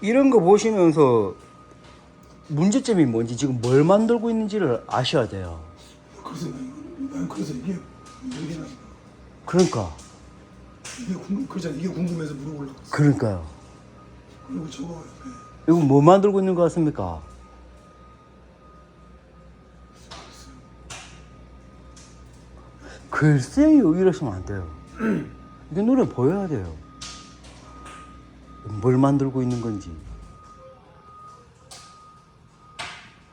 이런 거 보시면서 문제점이 뭔지 지금 뭘 만들고 있는지를 아셔야 돼요. 그래서 난 그래서 이게 이게 나 그러니까 이게 궁금 그렇잖아 이게 궁금해서 물어보려고 했어. 그러니까요. 그리고 저거 옆에 이거 뭐 만들고 있는 것 같습니까? 글쎄요 이러시면 안 돼요. 이게 눈에 보여야 돼요. 뭘 만들고 있는 건지.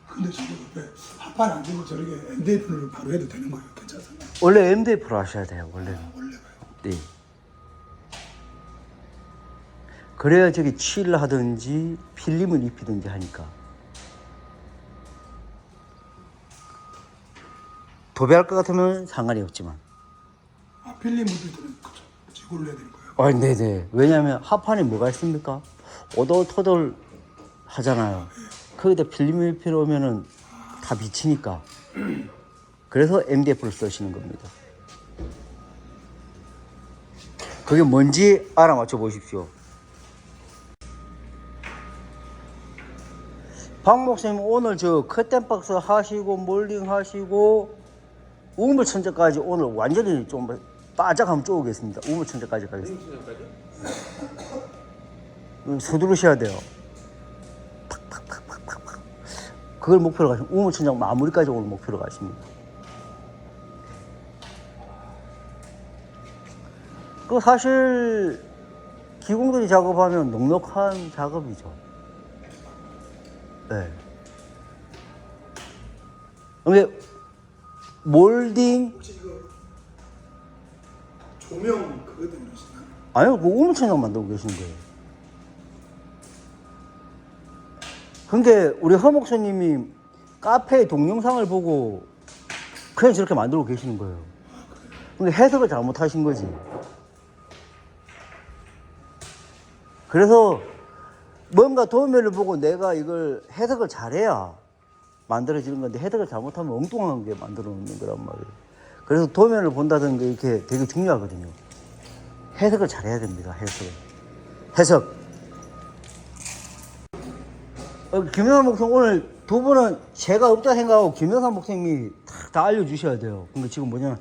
근데 저거 옆에 합판 안 되고 저렇게 MDF를 바로 해도 되는 거예요 괜찮아요 원래 MDF로 하셔야 돼요. 원래는. 원래가요 네. 그래야 저기 칠을 하든지 필름을 입히든지 하니까. 도배할 것 같으면 상관이 없지만. 아 필름 묻을 때는 그쵸 지골로 해야 되는 거예요 아, 네네. 왜냐하면 합판에 뭐가 있습니까? 오돌토돌 하잖아요. 거기다 필름이 필요 오면은 다 비치니까. 그래서 MDF를 쓰시는 겁니다. 그게 뭔지 알아맞혀 보십시오. 박 목사님 오늘 저 커튼박스 하시고 몰딩 하시고 우물 천재까지 오늘 완전히 좀 바짝 한번 쪼개겠습니다. 우물천재까지 가겠습니다. 음, 서두르셔야 돼요. 팍팍팍팍팍팍. 그걸 목표로 가시면 우물천장 마무리까지 오늘 목표로 가십니다. 그 사실 기공들이 작업하면 넉넉한 작업이죠. 네. 근데 몰딩 조명 그거 하시나? 아니요, 그 우물천장 만들고 계시는 거예요. 근데 우리 허목수님이 카페 동영상을 보고 그냥 저렇게 만들고 계시는 거예요. 근데 해석을 잘못하신 거지. 그래서 뭔가 도면을 보고 내가 이걸 해석을 잘해야 만들어지는 건데 해석을 잘못하면 엉뚱한 게 만들어 놓는 거란 말이에요. 그래서 도면을 본다는 게 이렇게 되게 중요하거든요. 해석을 잘해야 됩니다. 해석. 해석. 어, 김영삼 목사님 오늘 두 분은 제가 없다 생각하고 김영삼 목사님이 다, 다 알려주셔야 돼요. 그러니까 지금 뭐냐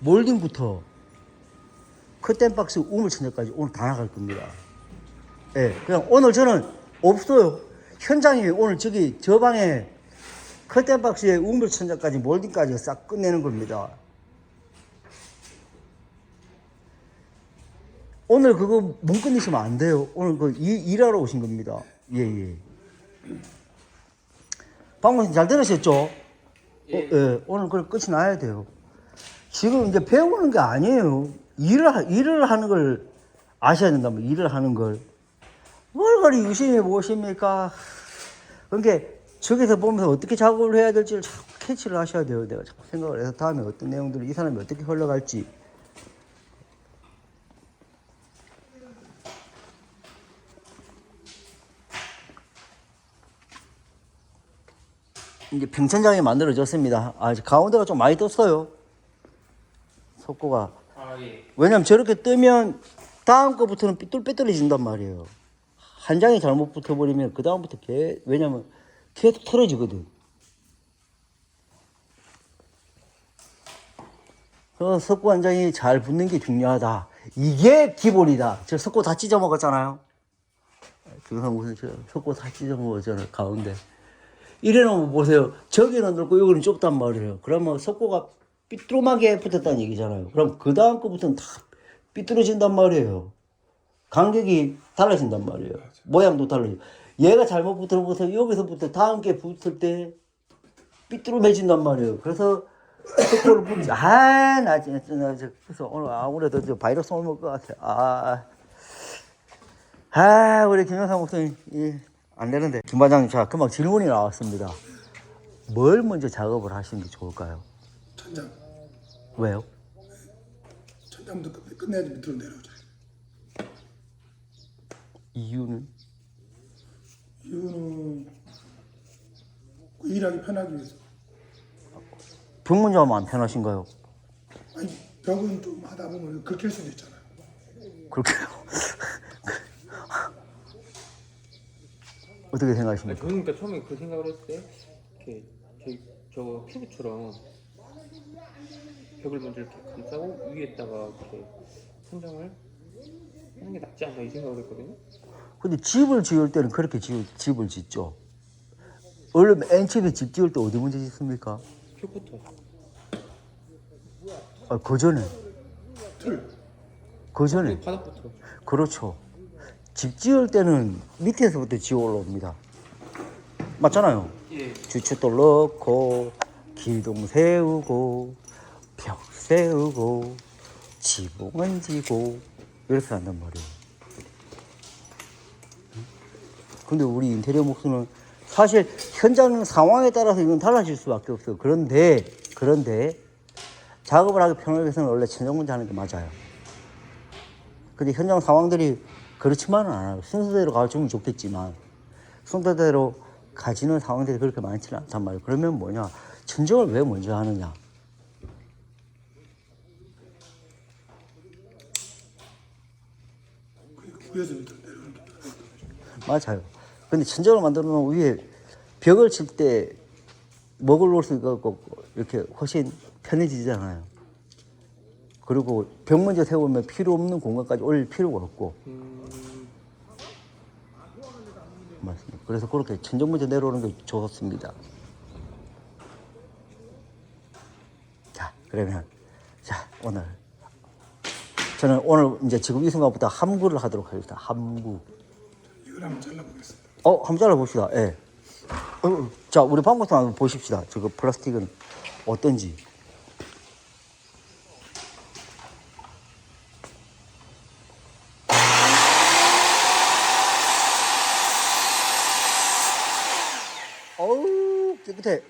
몰딩부터 커튼박스 우물천장까지 오늘 다 나갈 겁니다. 예, 그냥 오늘 저는 없어요. 현장이 오늘 저기 저 방에 커튼박스에 우물천장까지 몰딩까지 싹 끝내는 겁니다. 오늘 그거 못 끝내시면 안 돼요. 오늘 그 일, 일하러 오신 겁니다. 예, 예. 방금 잘 들으셨죠? 어, 예. 오늘 그 끝이 나야 돼요. 지금 이제 배우는 게 아니에요. 일을, 하- 일을 하는 걸 아셔야 된다, 뭐, 일을 하는 걸. 뭘 그리 유심히 보십니까? 그러니까 저기서 보면서 어떻게 작업을 해야 될지를 자꾸 캐치를 하셔야 돼요. 내가 자꾸 생각을 해서 다음에 어떤 내용들을 이 사람이 어떻게 흘러갈지. 이제 평천장이 만들어졌습니다. 아, 가운데가 좀 많이 떴어요. 속고가. 아 예. 왜냐면 저렇게 뜨면 다음 거부터는 삐뚤빼뚤해진단 말이에요. 한 장이 잘못 붙어버리면 그 다음부터 개, 왜냐면 계속 틀어지거든. 그래서 석고 한 장이 잘 붙는 게 중요하다. 이게 기본이다. 저 석고 다 찢어 먹었잖아요. 그래서 무슨 저 석고 다 찢어 먹었잖아요. 가운데. 이래놓으면 보세요. 저기는 넓고 여기는 좁단 말이에요. 그러면 석고가 삐뚤하게 붙었다는 얘기잖아요. 그럼 그 다음 거부터는 다 삐뚤어진단 말이에요. 간격이 달라진단 말이에요. 모양도 달라지고. 얘가 잘못 붙어서 여기서부터 다음 게 붙을 때 삐뚤어매진단 말이에요. 그래서 석고를 붙지. 아, 나 진짜, 나 진짜. 그래서 오늘 아무래도 저 바이러스 옮을 것 같아. 아, 아, 우리 김영삼 목사님, 예, 안 되는데. 김 반장님, 자, 금방 질문이 나왔습니다. 뭘 먼저 작업을 하시는 게 좋을까요? 천장 왜요? 천장부터 끝, 끝내야지 밑으로 내려오죠 이유는? 이거는 그 일하기 편하기 위해서 벽 먼저 하면 안 편하신가요? 아니 벽은 좀 하다 보면 긁힐 수도 있잖아요 그렇게요? 어떻게 아니, 생각하십니까? 저는 그러니까 처음에 그 생각을 했을 때 이렇게 저희 저 큐브처럼 벽을 먼저 이렇게 감싸고 위에다가 이렇게 천장을 하는 게 낫지 않나 이 생각을 했거든요. 근데 집을 지을 때는 그렇게 지, 집을 짓죠. 원래 맨 처음에 집 지을 때 어디 먼저 짓습니까? 큐부터 아, 그 전에. 틀. 그 전에. 바닥부터 그렇죠. 집 지을 때는 밑에서부터 지어 올라옵니다. 맞잖아요. 예 주춧돌 넣고, 기둥 세우고, 벽 세우고, 지붕 얹고, 이렇게 한단 말이에요. 응? 근데 우리 인테리어 목수는 사실 현장 상황에 따라서 이건 달라질 수밖에 없어요. 그런데, 그런데, 작업을 하기 편하기 위해서는 원래 천정문제 하는 게 맞아요. 근데 현장 상황들이 그렇지만은 않아요. 순서대로 가주면 좋겠지만 순서대로 가지는 상황들이 그렇게 많지는 않단 말이에요. 그러면 뭐냐? 천정을 왜 먼저 하느냐? 맞아요. 근데 천정을 만들어 놓은 위에 벽을 칠 때 먹을 놓을 수 있고 이렇게 훨씬 편해지잖아요. 그리고 벽 먼저 세우면 필요 없는 공간까지 올릴 필요가 없고 음, 맞습니다. 그래서 그렇게 천정 먼저 내려오는 게 좋습니다. 자, 그러면 자 오늘 저는 오늘 이제 지금 이 순간부터 함구를 하도록 하겠습니다. 함구. 이걸 한번 잘라보겠습니다. 어, 한번 잘라봅시다. 예. 어, 자, 우리 방구통 한번 보십시다. 저거 플라스틱은 어떤지. 어우, 깨끗해.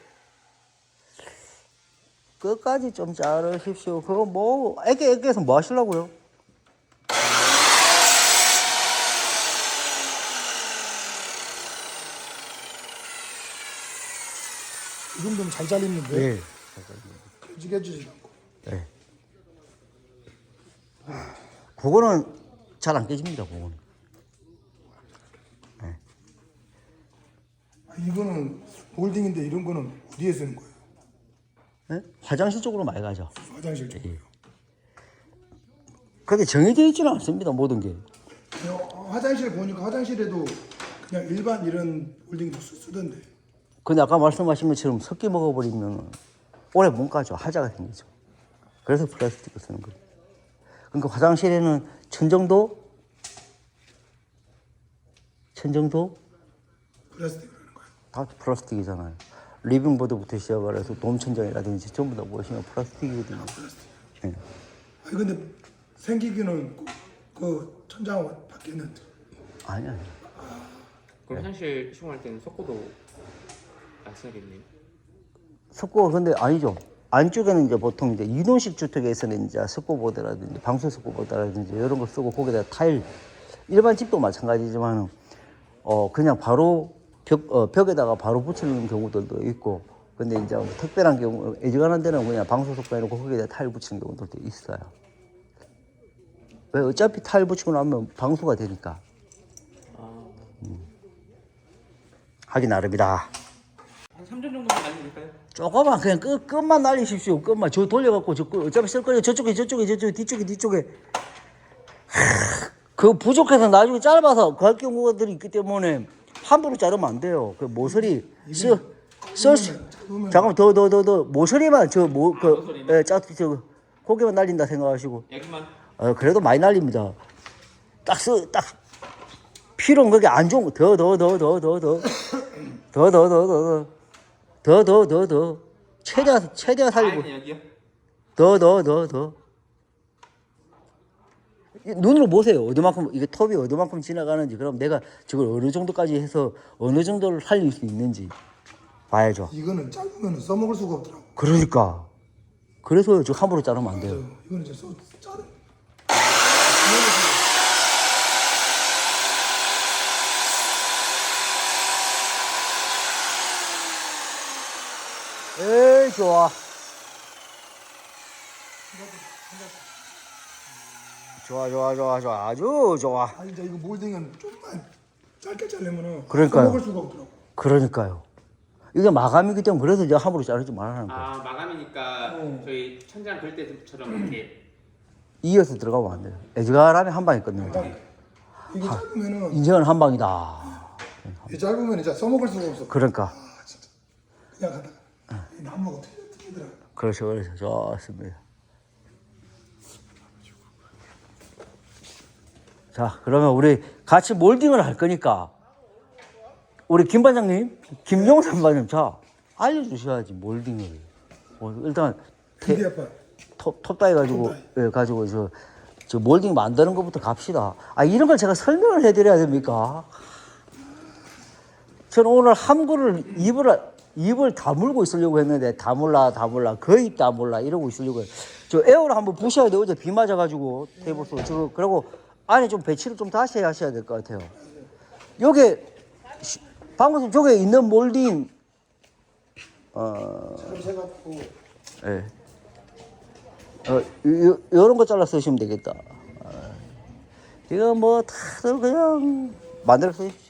끝까지 좀 자르십시오. 그거 뭐, 애기, 애기에서 뭐 하시려고요? 이 정도면 잘 잘리는데 예. 깨지게 해주지 않고. 네. 그거는 잘 안 깨집니다. 그거는. 이거는 몰딩인데 이런 거는 어디에 쓰는 거예요? 네? 화장실 쪽으로 많이 가죠. 화장실 쪽. 예. 근데 정해져 있지는 않습니다. 모든 게. 어, 화장실 보니까 화장실에도 그냥 일반 이런 몰딩도 쓰- 쓰던데. 근데 아까 말씀하신 것처럼 섞여 먹어버리면 오래 못 가죠. 하자가 생기죠. 그래서 플라스틱을 쓰는 거예요. 그러니까 화장실에는 천정도, 천정도 거예요. 다 플라스틱이잖아요. 리빙보드부터 시작을 해서 돔천정이라든지 전부 다 보시면 플라스틱이거든요. 예. 아니 근데 생기기는 그, 그 천장 바뀌었는데. 아니 아니. 그럼 사실 시공할 때는 석고도 안 써야겠네요. 석고가 근데 아니죠. 안쪽에는 이제 보통 이제 이동식 주택에서는 이제 석고보드라든지 방수 석고보드라든지 이런 거 쓰고 거기다 타일 일반 집도 마찬가지지만 어 그냥 바로 벽 어, 벽에다가 바로 붙이는 경우들도 있고 근데 이제 뭐 특별한 경우 애지간한 데는 그냥 방수 석고 해놓고 거기다 타일 붙이는 경우들도 있어요. 왜 어차피 타일 붙이고 나면 방수가 되니까 아, 하기 나름이다. 한 3전 정도만 날리면 될까요? 조금만 그냥 끝 끝만 날리십시오. 끝만 저 돌려갖고 저 끝, 어차피 쓸 거예요. 저쪽에 저쪽에 저쪽에 뒤쪽에 뒤쪽에 하, 그 부족해서 나중에 짧아서 갈 경우들이 있기 때문에 함부로 자르면 안 돼요. 그 모서리 써 써. 잠깐만 더 더 더 더 모서리만 저뭐그 예, 짝저 고개만 날린다 생각하시고 여기만 어, 그래도 많이 날립니다. 딱 써, 딱 필요한 그게 안 좋은 거. 더, 더, 더, 더, 더, 더, 더, 더, 더, 더, 더, 더, 더, 더, 더, 최대한 최대한 살리고, 아? 더, 더, 더, 더. 이 눈으로 보세요. 어디만큼 이게 톱이 어디만큼 지나가는지, 그럼 내가 저걸 어느 정도까지 해서 어느 정도를 살릴 수 있는지 봐야죠. 이거는 짧으면 써먹을 수가 없더라고. 그러니까 그래서 저 함부로 자르면 안 돼요. 이거는 이제 써 자르. 에이 좋아. 좋아 좋아 좋아 좋아 아주 좋아. 아 이제 이거 몰딩은 좀만 짧게 자르면은 그러니까요. 써먹을 수가 없더라고. 그러니까요. 이게 마감이기 때문에 그래서 이제 함부로 자르지 말라는 거예요. 아 마감이니까 저희 천장 그릴 때처럼 이렇게 이어서 들어가면 안 돼요. 애지간하면 한 방에 끝냅니다. 이게 짧으면은 인생은 한 방이다. 이 짧으면 이제 써먹을 수가 없어. 그러니까 아 진짜 그냥 하다가 이 나무가 어떻게 어떻게더라. 그렇죠, 그렇죠. 좋습니다. 자, 그러면 우리 같이 몰딩을 할 거니까 우리 김 반장님, 김용삼 반장님, 자 알려주셔야지 몰딩을. 뭐 일단 태- 톱, 톱다이 가지고 예, 가지고 저, 저 몰딩 만드는 것부터 갑시다. 아 이런 걸 제가 설명을 해드려야 됩니까? 저는 오늘 함구를 입을 입을 다물고 있으려고 했는데 다물라 다물라 거의 다물라 이러고 있으려고. 저 에어를 한번 부셔야 돼요. 어제 비 맞아가지고 테이블 속 저거 그리고 안에 좀 배치를 좀 다시 하셔야 될 것 같아요. 요게 시- 방금 저게 있는 몰딩 어 예. 어, 요, 요, 요런 거 잘라 쓰시면 되겠다. 아, 이거 뭐 다들 그냥 만들어 쓰십시오.